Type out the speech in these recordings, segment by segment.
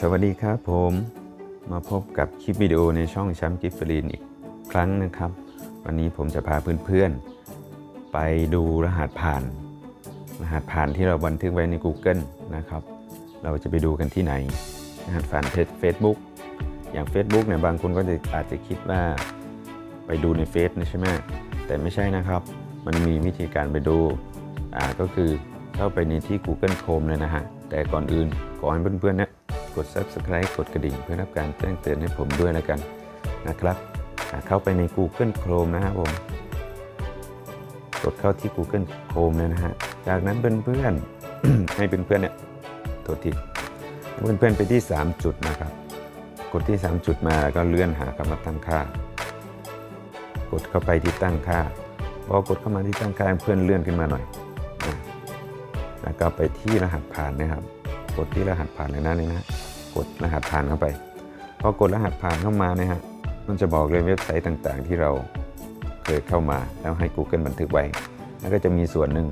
สวัสดีครับผมมาพบกับคลิปวิดีโอในช่องแชมป์กิฟฟรีนอีกครั้งนะครับ วันนี้ผมจะพาเพื่อนๆ ไปดูรหัสผ่าน รหัสผ่านที่เราบันทึกไว้ใน Google นะครับ เราจะไปดูกันที่ไหน รหัสผ่านเฟซบุ๊กอย่าง Facebook เนี่ยบางคนก็จะอาจจะคิดว่าไปดูในเฟซนะใช่ไหมแต่ไม่ใช่นะครับ มันมีวิธีการไปดูอ่าก็คือเข้าไปในที่ Google Chrome เลยนะฮะแต่ก่อนอื่นขอให้เพื่อนๆเนี่ย กด Subscribe กดกระดิ่งเพื่อรับการแจ้งเตือนให้ผมด้วยแล้วกันนะครับเข้าไปใน Google Chrome นะครับผม กดเข้าที่ Google Chrome เลยนะฮะ จากนั้นเพื่อนๆให้เพื่อนๆเนี่ยโทษทีเพื่อนๆไปที่ 3 จุดนะครับ กดที่ 3 จุดมาแล้วก็เลื่อนหาคำว่าตั้งค่า กดเข้าไปที่ตั้งค่าพอกดเข้ามาที่ตั้งค่าเพื่อนเลื่อนขึ้นมาหน่อยนะแล้วก็ไปที่รหัสผ่านนะครับ กดที่รหัสผ่านเลยนะนี่นะ กดรหัสผ่านเข้าไปพอกดรหัสผ่านเข้ามานี่ยฮะมันจะบอกเลยเว็บไซต์ต่างๆ ที่เราเคยเข้ามาแล้วให้ Google บันทึกไว้ แล้วก็จะมีส่วนหนึ่ง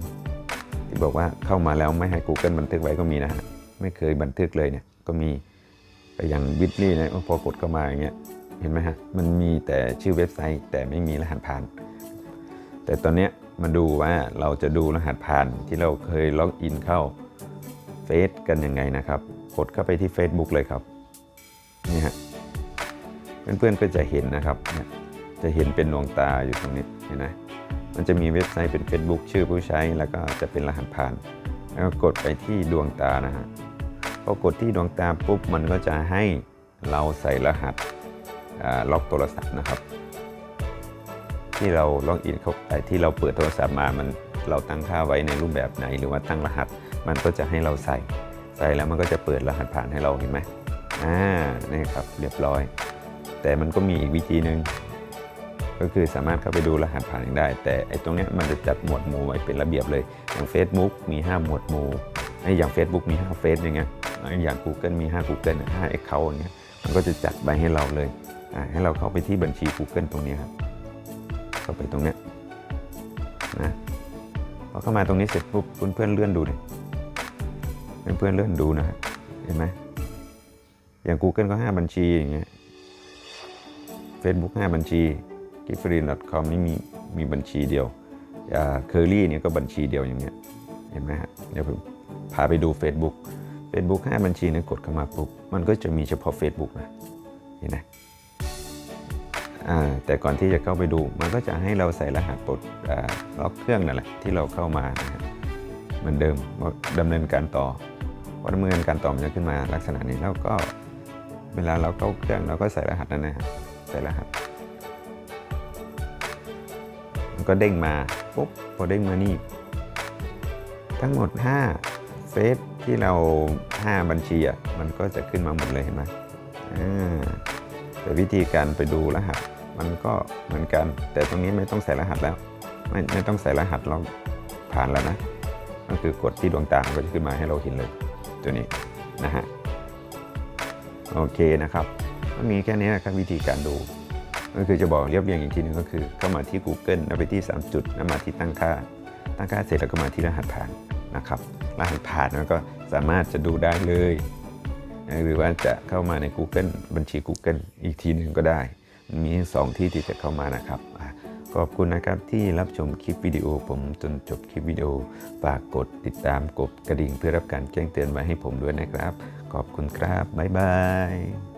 ที่บอกว่าเข้ามาแล้วไม่ให้ Google บันทึกไว้ก็มีนะฮะไม่เคยบันทึกเลยเนี่ยก็มีไปอย่างบิตลี่เนี่ยพอกดเข้ามาอย่างเงี้ยเห็นไหมฮะมันมีแต่ชื่อเว็บไซต์ แต่ไม่มีรหัสผ่าน แต่ตอนเนี้ยมาดูว่าเราจะดูรหัสผ่านที่เราเคยล็อกอินเข้า เฟซกันยังไงนะครับ กดเข้าไปที่ Facebook เลยครับนี่ฮะเพื่อนๆก็จะเห็นนะครับเนี่ยจะเห็นเป็นดวงตาอยู่ตรงนี้เห็นไหมมันจะมีเว็บไซต์เป็น Facebook ชื่อผู้ใช้แล้วก็จะเป็นรหัสผ่าน แล้วก็กดไปที่ดวงตานะฮะพอกดที่ดวงตาปุ๊บมันก็จะให้เราใส่รหัสล็อกโทรศัพท์นะครับ ที่เราล็อกอินเข้าไปที่เราเปิดโทรศัพท์มามันเราตั้งค่าไว้ในรูปแบบไหน หรือว่าตั้งรหัส มันก็จะให้เราใส่ ใส่แล้วมันก็จะเปิดรหัสผ่านให้เราเห็นไหมอ่านี่ครับเรียบร้อย แต่มันก็มีอีกวิธีหนึ่งก็คือสามารถเข้าไปดูรหัสผ่านได้ แต่ไอ้ตรงเนี้ยมันจะจัดหมวดหมู่ไว้เป็นระเบียบเลย อย่าง Facebook มี 5 หมวดหมู่ไอ้อย่าง Facebook มี5เฟซอย่างเงี้ยอย่าง Google มี 5 Google 5 Account อย่างเงี้ยมันก็จะจัดไปให้เราเลยอ่าให้เราเข้าไปที่บัญชี Google ตรงนี้ครับเข้าไปตรงเนี้ยนะพอเข้ามาตรงนี้เสร็จปุ๊บเพื่อนๆเลื่อนดูดิ เพื่อนๆเลื่อนดูนะฮะเห็นไหมอย่าง Google ก็ 5 บัญชีอย่างเงี้ย Facebook 5 บัญชี g i f f r i n c o m นี่มีมีบัญชีเดียวเคอรี่เนี่ยก็บัญชีเดียวอย่างเงี้ยเห็นไหมฮะเดี๋ยวผมพาไปดู Facebook Facebook 5 บัญชีเนี่ยกดเข้ามาปุ๊บมันก็จะมีเฉพาะ Facebook นะเห็นไหมอ่าแต่ก่อนที่จะเข้าไปดูมันก็จะให้เราใส่รหัสปลดอ่าล็อกเครื่องนั่นแหละที่เราเข้ามานะฮะเหมือนเดิมดำเนินการต่อ พอดำเนินการต่อมันจะขึ้นมาลักษณะนี้แล้วก็เวลาเราเข้าเครื่องเราก็ใส่รหัสนั่นนะฮะใส่รหัสมันก็เด้งมาปุ๊บพอเด้งมานี่ ทั้งหมด 5 เฟซที่เรา 5 บัญชีอะมันก็จะขึ้นมาหมดเลยเห็นไหมอ่าแต่วิธีการไปดูรหัสมันก็เหมือนกัน แต่ตรงนี้ไม่ต้องใส่รหัสแล้ว ไม่ไม่ต้องใส่รหัสเราผ่านแล้วนะก็คือกดที่ดวงตามันก็จะขึ้นมาให้เราเห็นเลย ตัวนี้นะฮะโอเคนะครับก็มีแค่นี้นะครับวิธีการดู ก็คือจะบอกเรียบเรียงอีกทีหนึงก็คือเข้ามาที่ Google แล้วไปที่ 3 จุดแล้วมาที่ตั้งค่า ตั้งค่าเสร็จแล้วก็มาที่รหัสผ่านนะครับรหัสผ่านแล้วก็สามารถจะดูได้เลย หรือว่าจะเข้ามาใน Google บัญชี Google อีกทีหนึ่งก็ได้ มี 2 ที่ที่จะเข้ามานะครับ ขอบคุณนะครับที่รับชมคลิปวิดีโอผมจนจบคลิปวิดีโอฝากกดติดตามกดกระดิ่งเพื่อรับการแจ้งเตือนไว้ให้ผมด้วยนะครับ ขอบคุณครับ บ๊ายบาย